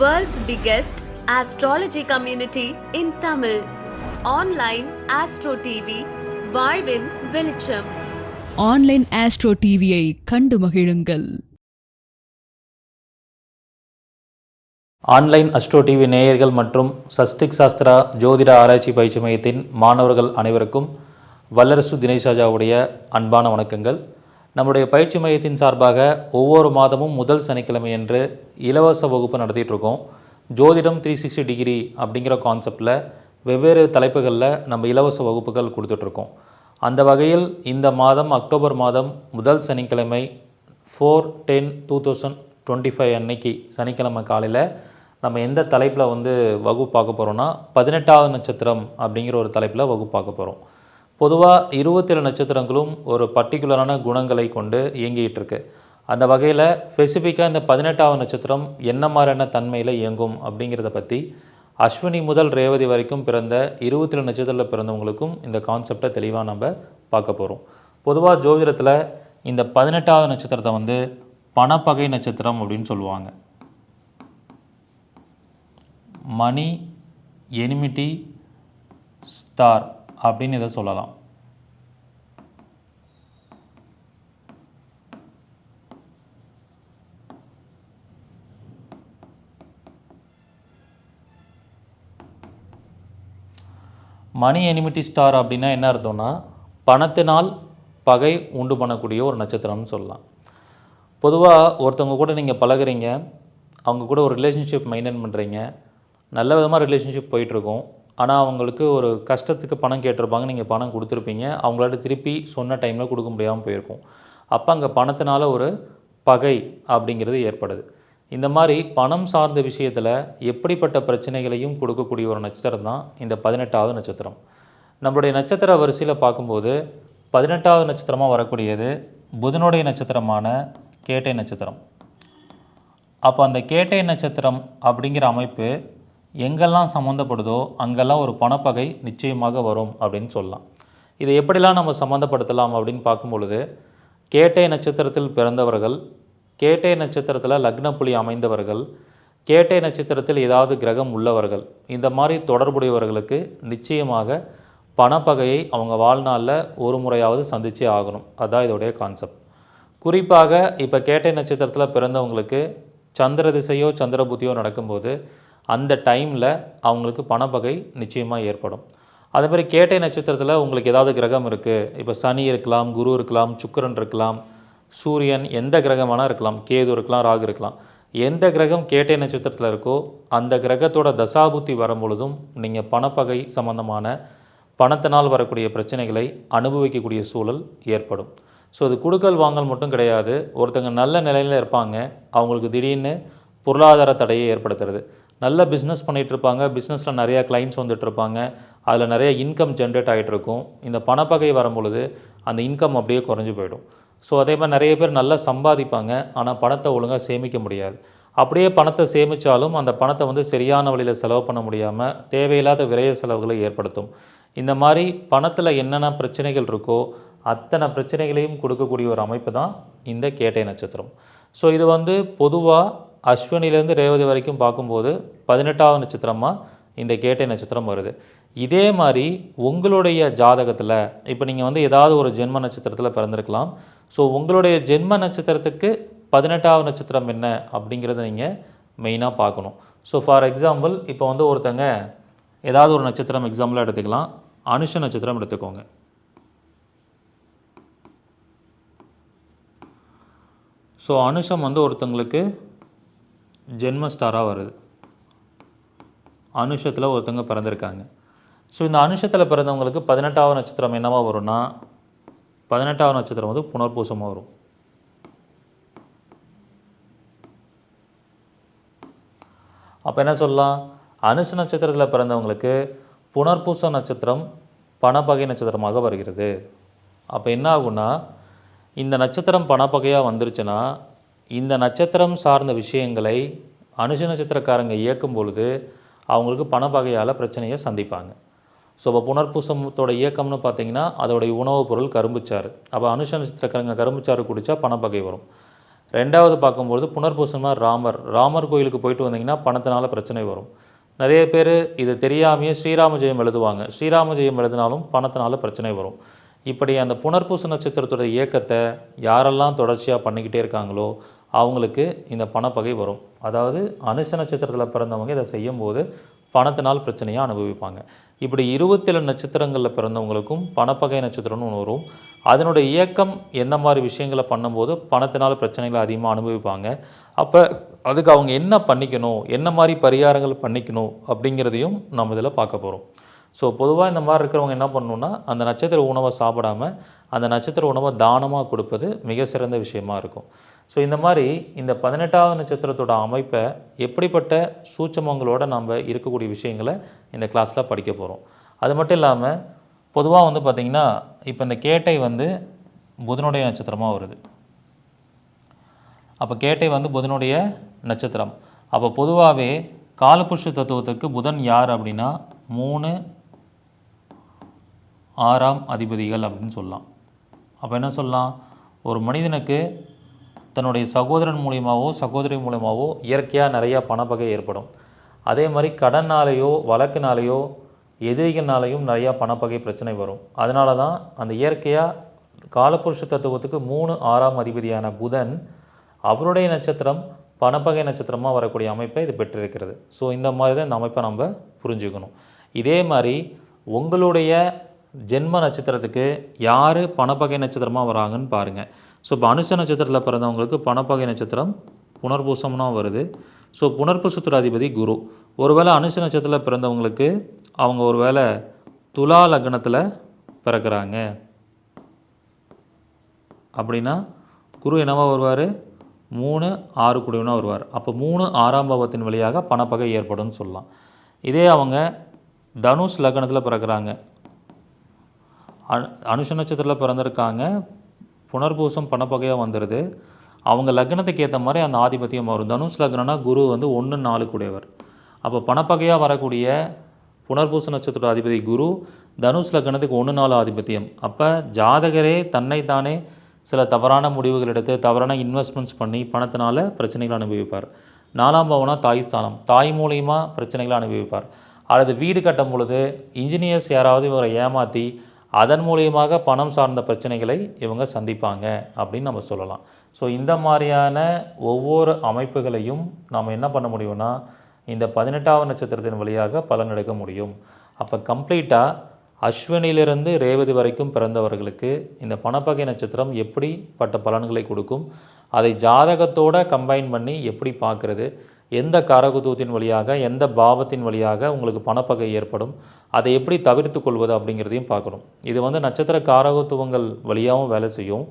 World's biggest astrology community in Tamil. Online Astro TV, வாழ்வின் வெளிச்சம். Online astro டிவியை கண்டு மகிழுங்கள். ஆன்லைன் அஸ்ட்ரோ டிவி நேயர்கள் மற்றும் சஸ்திக் சாஸ்திரா ஜோதிட ஆராய்ச்சி பயிற்சி மையத்தின் மாணவர்கள் அனைவருக்கும் வல்லரசு தினேஷ் ராஜாவுடைய அன்பான வணக்கங்கள். நம்முடைய பயிற்சி மையத்தின் சார்பாக ஒவ்வொரு மாதமும் முதல் சனிக்கிழமை என்று இலவச வகுப்பு நடத்திட்டுருக்கோம். ஜோதிடம் த்ரீ சிக்ஸ்டி டிகிரி அப்படிங்கிற கான்செப்டில் வெவ்வேறு தலைப்புகளில் நம்ம இலவச வகுப்புகள் கொடுத்துட்ருக்கோம் அந்த வகையில் இந்த மாதம் அக்டோபர் மாதம் முதல் சனிக்கிழமை four ten two thousand twenty five அன்னைக்கு சனிக்கிழமை காலையில் நம்ம எந்த தலைப்பில் வந்து வகுப்பு பார்க்க போகிறோன்னா பதினெட்டாவது நட்சத்திரம் அப்படிங்கிற ஒரு தலைப்பில் வகுப்பு பார்க்க போகிறோம் பொதுவாக இருபத்தேழு நட்சத்திரங்களும் ஒரு பர்டிகுலரான குணங்களை கொண்டு இயங்கிகிட்டு இருக்கு அந்த வகையில் ஸ்பெசிஃபிக்காக இந்த பதினெட்டாவது நட்சத்திரம் என்ன மாதிரியான தன்மையில் இயங்கும் அப்படிங்கிறத பற்றி அஸ்வினி முதல் ரேவதி வரைக்கும் பிறந்த இருபத்தேழு நட்சத்திரத்தில் பிறந்தவங்களுக்கும் இந்த கான்செப்டை தெளிவாக நம்ம பார்க்க போகிறோம் பொதுவாக ஜோதிடத்தில் இந்த பதினெட்டாவது நட்சத்திரத்தை வந்து பணப்பகை நட்சத்திரம் அப்படின்னு சொல்லுவாங்க. மணி எனிமிட்டி ஸ்டார் அப்படின்னு இதை சொல்லலாம். மணி எனிமிட்டி ஸ்டார் அப்படின்னா என்ன அர்த்தம்னா பணத்தினால் பகை உண்டு பண்ணக்கூடிய ஒரு நட்சத்திரம்னு சொல்லலாம். பொதுவாக ஒருத்தவங்க கூட நீங்கள் பழகுறீங்க அவங்க கூட ஒரு ரிலேஷன்ஷிப் மெயின்டைன் பண்ணுறீங்க நல்ல விதமாக ரிலேஷன்ஷிப் போயிட்டுருக்கோம் ஆனால் அவங்களுக்கு ஒரு கஷ்டத்துக்கு பணம் கேட்டிருப்பாங்க. நீங்கள் பணம் கொடுத்துருப்பீங்க. அவங்களாட்ட திருப்பி சொன்ன டைமில் கொடுக்க முடியாமல் போயிருக்கும். அப்போ அங்கே பணத்தினால ஒரு பகை அப்படிங்கிறது ஏற்படுது. இந்த மாதிரி பணம் சார்ந்த விஷயத்தில் எப்படிப்பட்ட பிரச்சனைகளையும் கொடுக்கக்கூடிய ஒரு நட்சத்திரம் தான் இந்த பதினெட்டாவது நட்சத்திரம். நம்மளுடைய நட்சத்திர வரிசையில் பார்க்கும்போது பதினெட்டாவது நட்சத்திரமாக வரக்கூடியது புதனுடைய நட்சத்திரமான கேட்டை நட்சத்திரம். அப்போ அந்த கேட்டை நட்சத்திரம் அப்படிங்கிற அமைப்பு எங்கெல்லாம் சம்மந்தப்படுதோ அங்கெல்லாம் ஒரு பணப்பகை நிச்சயமாக வரும் அப்படின்னு சொல்லலாம். இதை எப்படிலாம் நம்ம சம்மந்தப்படுத்தலாம் அப்படின்னு பார்க்கும் பொழுது கேட்டை நட்சத்திரத்தில் பிறந்தவர்கள் கேட்டை நட்சத்திரத்தில் லக்னப்புலி அமைந்தவர்கள் கேட்டை நட்சத்திரத்தில் ஏதாவது கிரகம் உள்ளவர்கள் இந்த மாதிரி தொடர்புடையவர்களுக்கு நிச்சயமாக பணப்பகையை அவங்க வாழ்நாளில் ஒரு முறையாவது சந்திச்சே ஆகணும். அதுதான் இதோடைய கான்செப்ட். குறிப்பாக இப்போ கேட்டை நட்சத்திரத்தில் பிறந்தவங்களுக்கு சந்திர திசையோ சந்திர புத்தியோ நடக்கும்போது அந்த டைமில் அவங்களுக்கு பணப்பகை நிச்சயமாக ஏற்படும். அதே மாதிரி கேட்டை நட்சத்திரத்தில் உங்களுக்கு ஏதாவது கிரகம் இருக்குது இப்போ சனி இருக்கலாம் குரு இருக்கலாம் சுக்கரன் இருக்கலாம் சூரியன் எந்த கிரகம் வேணால் இருக்கலாம் கேது இருக்கலாம் ராகு இருக்கலாம். எந்த கிரகம் கேட்டை நட்சத்திரத்தில் இருக்கோ அந்த கிரகத்தோட தசாபுத்தி வரும் பொழுதும் நீங்கள் பணப்பகை சம்பந்தமான பணத்தினால் வரக்கூடிய பிரச்சனைகளை அனுபவிக்கக்கூடிய சூழல் ஏற்படும். ஸோ இது கொடுக்கல் வாங்கல் மட்டும் கிடையாது. ஒருத்தங்க நல்ல நிலையில் இருப்பாங்க. அவங்களுக்கு திடீர்னு பொருளாதார தடையை ஏற்படுத்துறது. நல்ல பிஸ்னஸ் பண்ணிகிட்டு இருப்பாங்க பிஸ்னஸில் நிறையா கிளைண்ட்ஸ் வந்துட்டுருப்பாங்க. அதில் நிறைய இன்கம் ஜென்ரேட் ஆகிட்டு இருக்கும் இந்த பணப்பகை வரும்பொழுது அந்த இன்கம் அப்படியே குறைஞ்சி போயிடும். ஸோ அதே மாதிரி நிறைய பேர் நல்லா சம்பாதிப்பாங்க. ஆனால் பணத்தை ஒழுங்காக சேமிக்க முடியாது. அப்படியே பணத்தை சேமித்தாலும் அந்த பணத்தை வந்து சரியான வழியில் செலவு பண்ண முடியாமல் தேவையில்லாத விரய செலவுகளை ஏற்படுத்தும். இந்த மாதிரி பணத்தில் என்னென்ன பிரச்சனைகள் இருக்கோ அத்தனை பிரச்சனைகளையும் கொடுக்கக்கூடிய ஒரு அமைப்பு தான் இந்த கேட்டை நட்சத்திரம். ஸோ இது வந்து பொதுவாக அஸ்வினிலேருந்து ரேவதி வரைக்கும் பார்க்கும்போது பதினெட்டாவது நட்சத்திரமாக இந்த கேட்டை நட்சத்திரம் வருது. இதே மாதிரி உங்களுடைய ஜாதகத்தில் இப்போ நீங்கள் வந்து ஏதாவது ஒரு ஜென்ம நட்சத்திரத்தில் பிறந்திருக்கலாம். ஸோ உங்களுடைய ஜென்ம நட்சத்திரத்துக்கு பதினெட்டாவது நட்சத்திரம் என்ன அப்படிங்கிறத நீங்கள் மெயினாக பார்க்கணும். ஸோ ஃபார் எக்ஸாம்பிள் இப்போ வந்து ஒருத்தங்க ஏதாவது ஒரு நட்சத்திரம் எக்ஸாம்பிளாக எடுத்துக்கலாம். அனுஷ நட்சத்திரம் எடுத்துக்கோங்க. ஸோ அனுஷம் வந்து ஒருத்தங்களுக்கு ஜென்ம ஸ்டாராக வருது. அனுஷத்தில் ஒருத்தவங்க பிறந்திருக்காங்க. ஸோ இந்த அனுஷத்தில் பிறந்தவங்களுக்கு பதினெட்டாவது நட்சத்திரம் என்னவாக வரும்னா பதினெட்டாவது நட்சத்திரம் வந்து புனர்பூசமாக வரும். அப்போ என்ன சொல்லலாம்? அனுஷ நட்சத்திரத்தில் பிறந்தவங்களுக்கு புனர்பூச நட்சத்திரம் பணப்பகை நட்சத்திரமாக வருகிறது. அப்போ என்ன ஆகும்னா இந்த நட்சத்திரம் பணப்பகையாக வந்துருச்சுன்னா இந்த நட்சத்திரம் சார்ந்த விஷயங்களை அனுஷ நட்சத்திரக்காரங்க இயக்கும் பொழுது அவங்களுக்கு பணப்பகையால் பிரச்சனையை சந்திப்பாங்க. ஸோ இப்போ புனர்பூசத்தோட இயக்கம்னு பார்த்தீங்கன்னா அதோடைய உணவுப் பொருள் கரும்புச்சாறு. அப்போ அனுஷ நட்சத்திரக்காரங்க கரும்புச்சாறு குடித்தா பணப்பகை வரும். ரெண்டாவது பார்க்கும்பொழுது புனர்பூசமாக ராமர். ராமர் கோயிலுக்கு போயிட்டு வந்தீங்கன்னா பணத்தினால பிரச்சனை வரும். நிறைய பேர் இது தெரியாமையே ஸ்ரீராம ஜெயம் எழுதுவாங்க. ஸ்ரீராம ஜெயம் எழுதினாலும் பணத்தினால பிரச்சனை வரும். இப்படி அந்த புனர்பூச நட்சத்திரத்தோட இயக்கத்தை யாரெல்லாம் தொடர்ச்சியாக பண்ணிக்கிட்டே இருக்காங்களோ அவங்களுக்கு இந்த பணப்பகை வரும். அதாவது அனுச நட்சத்திரத்தில் பிறந்தவங்க இதை செய்யும்போது பணத்தினால் பிரச்சனையாக அனுபவிப்பாங்க. இப்படி இருபத்தேழு நட்சத்திரங்களில் பிறந்தவங்களுக்கும் பணப்பகை நட்சத்திரம்னு ஒன்று வரும். அதனுடைய இயக்கம் எந்த மாதிரி விஷயங்களை பண்ணும்போது பணத்தினால் பிரச்சனைகளை அதிகமாக அனுபவிப்பாங்க. அப்போ அதுக்கு அவங்க என்ன பண்ணிக்கணும்? என்ன மாதிரி பரிகாரங்கள் பண்ணிக்கணும்? அப்படிங்கிறதையும் நம்ம இதில் பார்க்க போகிறோம் ஸோ பொதுவாக இந்த மாதிரி இருக்கிறவங்க என்ன பண்ணணுன்னா அந்த நட்சத்திர உணவை சாப்பிடாம அந்த நட்சத்திர உணவை தானமாக கொடுப்பது மிக சிறந்த விஷயமா இருக்கும். ஸோ இந்த மாதிரி இந்த பதினெட்டாவது நட்சத்திரத்தோட அமைப்பை எப்படிப்பட்ட சூட்சமங்களோட நம்ம இருக்கக்கூடிய விஷயங்களை இந்த கிளாஸில் படிக்க போகிறோம் அது மட்டும் இல்லாமல் பொதுவாக வந்து பார்த்திங்கன்னா இப்போ இந்த கேட்டை வந்து புதனுடைய நட்சத்திரமாக வருது. அப்போ கேட்டை வந்து புதனுடைய நட்சத்திரம். அப்போ பொதுவாகவே காலபுருஷ தத்துவத்துக்கு புதன் யார் அப்படின்னா மூணு ஆறாம் அதிபதிகள் அப்படின்னு சொல்லலாம். அப்போ என்ன சொல்லலாம்? ஒரு மனிதனுக்கு தன்னுடைய சகோதரன் மூலியமாகவோ சகோதரி மூலியமாகவோ இயற்கையாக நிறையா பணப்பகை ஏற்படும். அதே மாதிரி கடன்னாலேயோ வழக்குனாலேயோ எதிரிகள்னாலேயும் நிறையா பணப்பகை பிரச்சனை வரும். அதனால தான் அந்த இயற்கையாக காலபுருஷ தத்துவத்துக்கு மூணு ஆறாம் அதிபதியான புதன் அவருடைய நட்சத்திரம் பணப்பகை நட்சத்திரமாக வரக்கூடிய அமைப்பை இது பெற்றிருக்கிறது. ஸோ இந்த மாதிரி தான் இந்த அமைப்பை நம்ம புரிஞ்சுக்கணும். இதே மாதிரி உங்களுடைய ஜென்ம நட்சத்திரத்துக்கு யார் பணப்பகை நட்சத்திரமாக வராங்கன்னு பாருங்கள் ஸோ இப்போ அனுஷ நட்சத்திரத்தில் பிறந்தவங்களுக்கு பணப்பகை நட்சத்திரம் புனர்பூசம்னா வருது. ஸோ புனர்பூசத்தோட அதிபதி குரு. ஒருவேளை அனுஷ நட்சத்திரத்தில் பிறந்தவங்களுக்கு அவங்க ஒருவேளை துலா லக்னத்தில் பிறக்கிறாங்க. அப்படின்னா குரு என்னவா வருவார்? மூணு ஆறு குடிவனாக வருவார். அப்போ மூணு ஆறாம் பாவத்தின் வழியாக பணப்பகை ஏற்படும்னு சொல்லலாம். இதே அவங்க தனுஷ் லக்னத்தில் பிறக்கிறாங்க. அனுஷ நட்சத்திரத்தில் பிறந்திருக்காங்க. புனர்பூசம் பணப்பகையாக வந்துடுது அவங்க லக்னத்துக்கு ஏற்ற மாதிரி அந்த ஆதிபத்தியம் வரும். தனுஷ் லக்னம்னா குரு வந்து ஒன்று நாலு கூடியவர் அப்போ பணப்பகையாக வரக்கூடிய புனர்பூச நட்சத்திர அதிபதி குரு தனுஷ் லக்னத்துக்கு ஒன்று நாலு ஆதிபத்தியம். அப்போ ஜாதகரே தன்னைத்தானே சில தவறான முடிவுகள் எடுத்து தவறான இன்வெஸ்ட்மெண்ட்ஸ் பண்ணி பணத்தினால பிரச்சனைகளை அனுபவிப்பார். நாலாம் பவனா தாய் ஸ்தானம். தாய் மூலியமாக பிரச்சனைகளை அனுபவிப்பார். அல்லது வீடு கட்டும் பொழுது இன்ஜினியர்ஸ் யாராவது இவரை ஏமாற்றி அதன் மூலியமாக பணம் சார்ந்த பிரச்சனைகளை இவங்க சந்திப்பாங்க அப்படின்னு நம்ம சொல்லலாம். ஸோ இந்த மாதிரியான ஒவ்வொரு அமைப்புகளையும் நாம் என்ன பண்ண முடியும்னா இந்த பதினெட்டாவது நட்சத்திரத்தின் வழியாக பலன் எடுக்க முடியும். அப்போ கம்ப்ளீட்டாக அஸ்வினிலிருந்து ரேவதி வரைக்கும் பிறந்தவர்களுக்கு இந்த பணப்பகை நட்சத்திரம் எப்படிப்பட்ட பலன்களை கொடுக்கும் அதை ஜாதகத்தோடு கம்பைன் பண்ணி எப்படி பார்க்குறது எந்த காரகத்துவத்தின் வழியாக எந்த பாவத்தின் வழியாக உங்களுக்கு பணப்பகை ஏற்படும் அதை எப்படி தவிர்த்து கொள்வது அப்படிங்கிறதையும் பார்க்கணும். இது வந்து நட்சத்திர காரகத்துவங்கள் வழியாகவும் வேலை செய்யும்.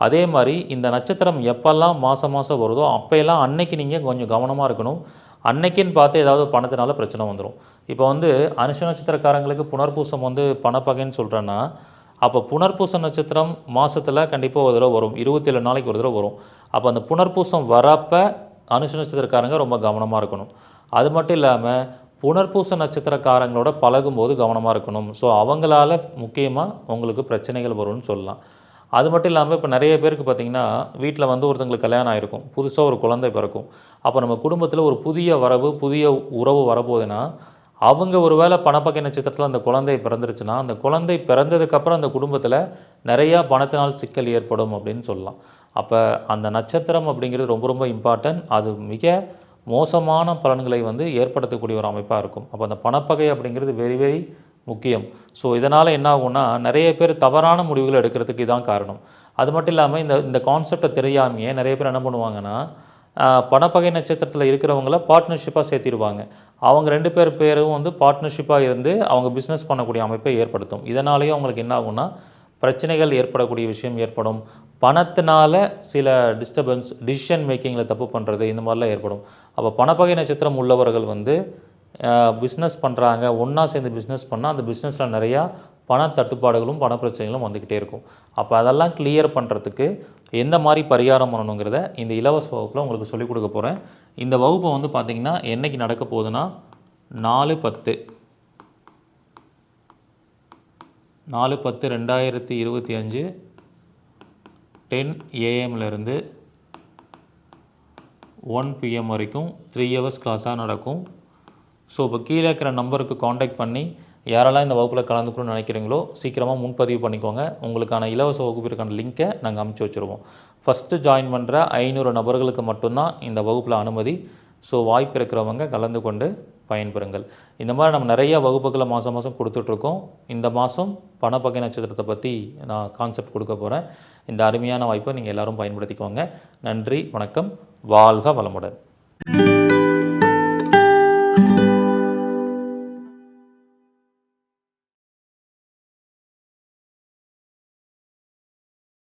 அதே மாதிரி இந்த நட்சத்திரம் எப்பெல்லாம் மாதம் மாதம் வருதோ அப்போயெல்லாம் அன்னைக்கு நீங்கள் கொஞ்சம் கவனமாக இருக்கணும். அன்னைக்குன்னு பார்த்து ஏதாவது பணத்தினால பிரச்சனை வந்துடும் இப்போ வந்து அனுஷ நட்சத்திரக்காரங்களுக்கு புனர்பூசம் வந்து பணப்பகைன்னு சொல்கிறேன்னா அப்போ புனர்பூச நட்சத்திரம் மாதத்தில் கண்டிப்பாக ஒரு தடவை வரும். இருபத்தேழு நாளைக்கு ஒரு தடவை வரும். அப்போ அந்த புனர்பூசம் வரப்போ அனுஷ நட்சத்திரக்காரங்க ரொம்ப கவனமாக இருக்கணும். அது மட்டும் இல்லாமல் புனர்பூச நட்சத்திரக்காரங்களோட பழகும்போது கவனமாக இருக்கணும். ஸோ அவங்களால முக்கியமாக உங்களுக்கு பிரச்சனைகள் வரும்னு சொல்லலாம். அது மட்டும் இல்லாமல் இப்போ நிறைய பேருக்கு பார்த்திங்கன்னா வீட்டில் வந்து ஒருத்தங்களுக்கு கல்யாணம் ஆகிருக்கும் புதுசாக ஒரு குழந்தை பிறக்கும். அப்போ நம்ம குடும்பத்தில் ஒரு புதிய வரவு புதிய உறவு வரப்போகுதுன்னா அவங்க ஒரு வேளை பணப்பக்கை நட்சத்திரத்தில் அந்த குழந்தை பிறந்துருச்சுன்னா அந்த குழந்தை பிறந்ததுக்கப்புறம் அந்த குடும்பத்தில் நிறையா பணத்தினால் சிக்கல் ஏற்படும் அப்படின்னு சொல்லலாம். அப்போ அந்த நட்சத்திரம் அப்படிங்கிறது ரொம்ப ரொம்ப இம்பார்ட்டன்ட் அது மிக மோசமான பலன்களை வந்து ஏற்படுத்தக்கூடிய ஒரு அமைப்பாக இருக்கும். அப்போ அந்த பணப்பகை அப்படிங்கிறது வெரி வெரி முக்கியம். ஸோ இதனால் என்ன ஆகும்னா நிறைய பேர் தவறான முடிவுகள் எடுக்கிறதுக்கு இதான் காரணம். அது மட்டும் இல்லாமல் இந்த இந்த கான்செப்டை தெரியாமையே நிறைய பேர் என்ன பண்ணுவாங்கன்னா பணப்பகை நட்சத்திரத்தில் இருக்கிறவங்கள பார்ட்னர்ஷிப்பாக சேர்த்திடுவாங்க. அவங்க ரெண்டு பேர் பேரும் வந்து பார்ட்னர்ஷிப்பாக இருந்து அவங்க பிஸ்னஸ் பண்ணக்கூடிய அமைப்பை ஏற்படுத்தும். இதனாலேயும் அவங்களுக்கு என்ன ஆகும்னா பிரச்சனைகள் ஏற்படக்கூடிய விஷயம் ஏற்படும். பணத்தினால சில டிஸ்டர்பன்ஸ் டிசிஷன் மேக்கிங்கில் தப்பு பண்ணுறது இந்த மாதிரிலாம் ஏற்படும். அப்போ பணப்பகை நட்சத்திரம் உள்ளவர்கள் வந்து பிஸ்னஸ் பண்ணுறாங்க ஒன்றா சேர்ந்து பிஸ்னஸ் பண்ணால் அந்த பிஸ்னஸில் நிறையா பண தட்டுப்பாடுகளும் பண பிரச்சனைகளும் வந்துக்கிட்டே இருக்கும். அப்போ அதெல்லாம் கிளியர் பண்ணுறதுக்கு எந்த மாதிரி பரிகாரம் பண்ணணுங்கிறத இந்த இலவச வகுப்பில் உங்களுக்கு சொல்லிக் கொடுக்க போகிறேன் இந்த வகுப்பை வந்து பார்த்திங்கன்னா என்னைக்கு நடக்க போகுதுன்னா நாலு பத்து. நாலு பத்து ரெண்டாயிரத்தி இருபத்தி அஞ்சு டென் ஏஎம்லேருந்து ஒன் பிஎம் வரைக்கும் த்ரீ ஹவர்ஸ் கிளாஸாக நடக்கும். ஸோ இப்போ கீழே இருக்கிற நம்பருக்கு காண்டாக்ட் பண்ணி யாரெல்லாம் இந்த வகுப்பில் கலந்துக்கணும்னு நினைக்கிறீங்களோ சீக்கிரமாக முன்பதிவு பண்ணிக்கோங்க. உங்களுக்கான இலவச வகுப்பிற்கான லிங்க்கை நாங்கள் அமுச்சு வச்சுருவோம். ஃபஸ்ட்டு ஜாயின் பண்ணுற ஐநூறு நபர்களுக்கு மட்டும்தான் இந்த வகுப்பில் அனுமதி. ஸோ வாய்ப்பு இருக்கிறவங்க கலந்து கொண்டு பயன்பெறுங்கள். இந்த மாதிரி நம்ம நிறைய வகுப்புகளை மாதம் மாதம் கொடுத்துட்ருக்கோம். இந்த மாதம் பணப்பகை நட்சத்திரத்தை பற்றி நான் கான்செப்ட் கொடுக்க போகிறேன் இந்த அருமையான வாய்ப்பை நீங்கள் எல்லாரும் பயன்படுத்திக்கோங்க. நன்றி வணக்கம். வாழ்க வளமுடன்.